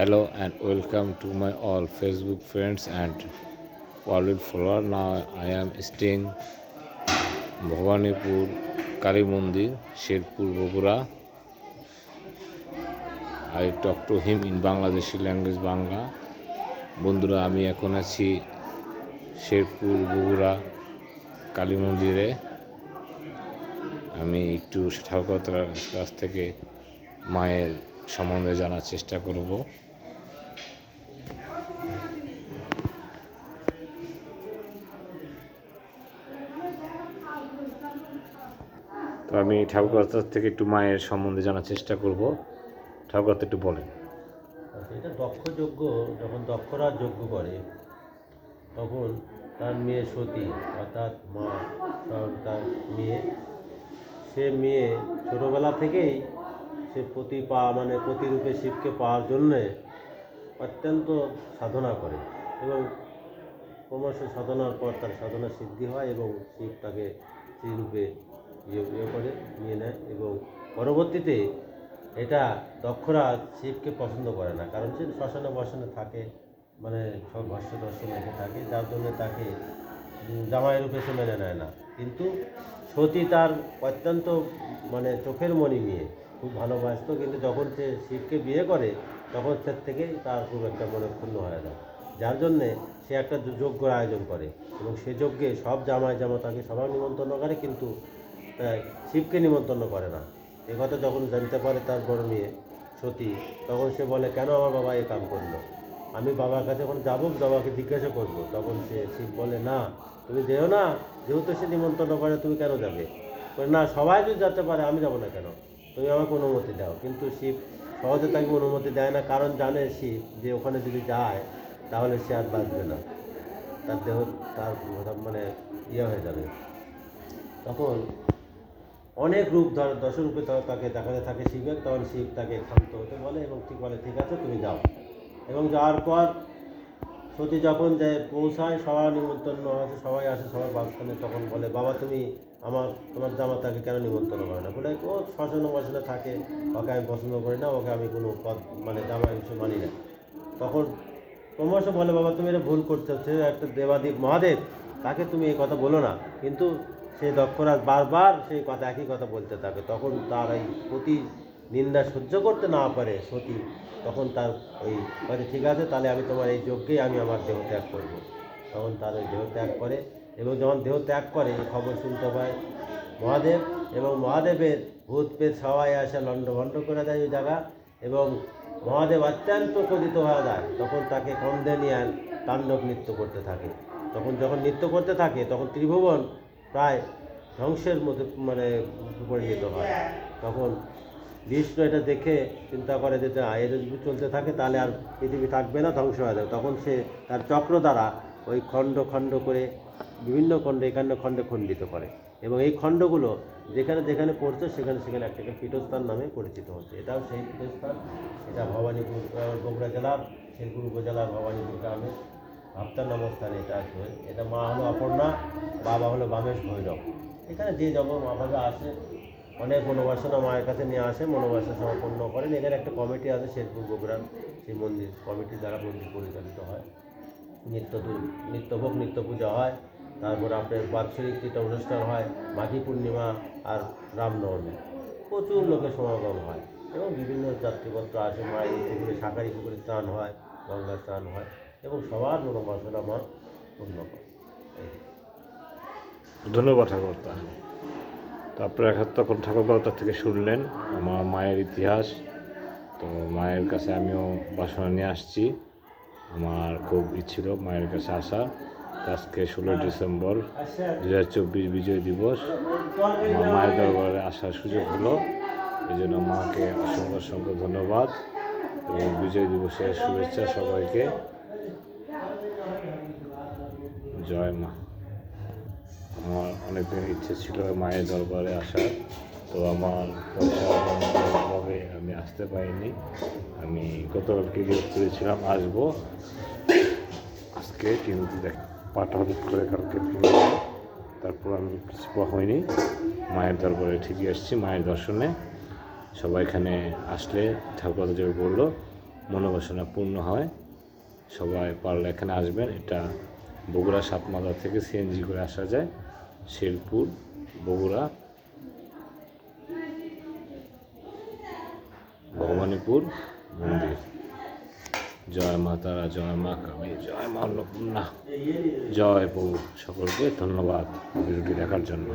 Hello and welcome to my all Facebook friends and world follower. Now I am staying Kali mandir Sherpur Bogura I talk to him in Bangladeshi language Bangla বন্ধুরা আমি এখন আছি শেরপুর বগুড়া কালী মন্দিরে আমি একটু ঠাকুরতার কাছ থেকে মায়ের সম্বন্ধে জানার চেষ্টা করব। তো আমি ঠাকুরতার থেকে একটু মায়ের সম্বন্ধে জানার চেষ্টা করব। ঠাকুরতা একটু বলেন। আচ্ছা, এটা দক্ষ যজ্ঞ যখন দক্ষরা যজ্ঞ করে তখন তার মেয়ে সতী অর্থাৎ মা তার- মেয়ে সে মেয়ে ছোটোবেলা থেকেই সে প্রতি পা মানে প্রতিরূপে শিবকে পাওয়ার জন্যে অত্যন্ত সাধনা করে এবং ক্রমশ সাধনার পর তার সাধনা সিদ্ধি হয় এবং শিব তাকে শ্রীরূপে ইয়ে ইয়ে করে, নিয়ে নেয় এবং পরবর্তীতে এটা দক্ষরা শিবকে পছন্দ করে না। কারণ সে শ্মশানে বসানে থাকে মানে সব ভস্য দর্শন রেখে থাকে, যার জন্য তাকে জামাই রূপে সে মেনে নেয় না। কিন্তু সতী তার অত্যন্ত মানে চোখের মণি নিয়ে খুব ভালোবাসত, কিন্তু যখন সে শিবকে বিয়ে করে, তখন সে থেকেই তার খুব একটা মনে ক্ষুণ্ণ হয়ে যায় যার জন্যে সে একটা যজ্ঞ- যজ্ঞর আয়োজন করে এবং সে যজ্ঞে সব জামাই জামা তাকে সবাই নিমন্ত্রণ করে, কিন্তু শিবকে নিমন্ত্রণ করে না। এ কথা যখন জানতে পারে তার বড় মেয়ে সতী, তখন সে বলে, কেন আমার বাবা এ কাম করল? আমি বাবার কাছে যখন যাব, বাবাকে জিজ্ঞাসা করব। তখন সে শিব বলে, না, তুমি যেও না, যেহেতু সে নিমন্ত্রণ করে, তুমি কেন যাবে? না, সবাই যদি যেতে পারে, আমি যাব না কেন? তুমি আমাকে অনুমতি দাও। কিন্তু শিব সহজে তাকে অনুমতি দেয় না, কারণ জানে শিব যে ওখানে যদি যায়, তাহলে সে আর বাঁচবে না। তার দেহ, তার মানে ইয়ে হয়ে যাবে। তখন অনেক রূপ ধর দশ রূপে তাকে দেখাতে থাকে শিবের, তখন শিব তাকে ক্ষান্ত হতে বলে এবং ঠিক বলে, ঠিক আছে, তুমি যাও। এবং যাওয়ার পর সতী যখন যে পৌঁছায়, সবার নিমন্ত্রণ আছে, সবাই আসে, সবার বাসখানে তখন বলে, বাবা, তুমি আমার তোমার জামা তাকে কেন নিমন্ত্রণ করে না? বলে, ও শ্মশান বাসনে থাকে, ওকে আমি পছন্দ করি না, ওকে আমি কোনো পদ মানে জামা হিসেবে মানি না। তখন ক্রমশ বলে, বাবা, তুমি এটা ভুল করতে হচ্ছে একটা দেবাদেব মহাদেব, তাকে তুমি এই কথা বলো না। কিন্তু সে দক্ষরাজ বারবার সেই কথা, একই কথা বলতে থাকে। তখন তার এই প্রতি নিন্দা সহ্য করতে না পারে সতী। তখন তার ওই বলে, ঠিক আছে, তাহলে আমি তোমার এই যজ্ঞেই আমি আমার দেহ ত্যাগ করব। তখন তার ওই দেহ ত্যাগ করে এবং যখন দেহ ত্যাগ করে, এই খবর শুনতে পায় মহাদেব এবং মহাদেবের ভূত পেট সবাই আসে লণ্ডভণ্ড করে দেয় ওই জায়গা এবং মহাদেব অত্যন্ত ক্রোধিত হয়ে যায়। তখন তাকে কন্দে নিয়ে তাণ্ডব নৃত্য করতে থাকে। তখন যখন নৃত্য করতে থাকে, তখন ত্রিভুবন প্রায় ধ্বংসের মধ্যে মানে পরিণত হয়। তখন বিষ্ণু এটা দেখে চিন্তা করে যে না, এটা যদি চলতে থাকে তাহলে আর পৃথিবী থাকবে না ধ্বংস হয়ে যাবে। তখন সে তার চক্র দ্বারা ওই খণ্ড খণ্ড করে বিভিন্ন খণ্ড একান্ন খণ্ডে খণ্ডিত করে। এবং এই খণ্ডগুলো যেখানে যেখানে পড়ছে সেখানে সেখানে একটাকে পীঠস্থান নামে পরিচিত হচ্ছে। এটাও সেই পীঠস্থান। এটা ভবানীপুর বগুড়া জেলার শেরপুর উপজেলার ভবানীপুর গ্রামে ভাবতার নামক স্থানে এটা আছে এটা মা হলো অপর্ণা, বাবা হলো বামেশ ভৈরব। এখানে যে যখন মা বাবা আসে, অনেক মনোবাসনা মায়ের কাছে নিয়ে আসে, মনোবাসনা সম্পন্ন করেন। এখানে একটা কমিটি আছে, শেরপুর বগুড়ার সেই মন্দির কমিটি দ্বারা মন্দির পরিচালিত হয়। নিত্য নিত্যভোগ নিত্য পূজা হয়। তারপর আপনার বাৎসরিক একটা অনুষ্ঠান হয়, মাঘী পূর্ণিমা আর রামনবমী। প্রচুর লোকের সমাগম হয় এবং বিভিন্ন যাত্রীপত্র আসে, মায়ের পুকুরে সাকারি পুকুরে স্নান হয়, গঙ্গা স্নান হয়। এবং সবার মনোবাসনা মা পূর্ণ। ধন্যবাদ ঠাকুরতা তো আপনারা তখন ঠাকুরতা থেকে শুনলেন আমার মায়ের ইতিহাস। তো মায়ের কাছে আমিও বাসনা নিয়ে আসছি। আমার খুব ইচ্ছিল মায়ের কাছে আসা। আজকে ষোলোই ডিসেম্বর দু হাজার চব্বিশ বিজয় দিবস। আমার মায়ের দরবারে আসার সুযোগ হলো। এই জন্য মাকে অসংখ্য অসংখ্য ধন্যবাদ। এবং বিজয় দিবসের শুভেচ্ছা সবাইকে। জয় মা। আমার অনেকদিন ইচ্ছে ছিল মায়ের দরবারে আসার, তো আমার পয়সাভাবে আমি আসতে পারিনি। আমি গতকালকে গিয়ে করেছিলাম আসব। আজকে কিন্তু দেখ, পাটা হলুদ করে কালকে তারপর আমি কিছু হয়নি মায়ের দরবারে ঠিকই আসছি, মায়ের দর্শনে। সবাই এখানে আসলে ঠাকুর যেভাবে বলল, মনোবাসনা পূর্ণ হয়। সবাই পারলে এখানে আসবেন, এটা বগুড়া সাতমালা থেকে সিএনজি করে আসা যায়, শেরপুর, বগুড়া, ভবানীপুর, মন্দির। জয় মা তারা, জয় মা কালী, জয় মা অন্নপূর্ণা জয় প্রভু সকলকে, ধন্যবাদ। ভিডিওটি দেখার জন্য।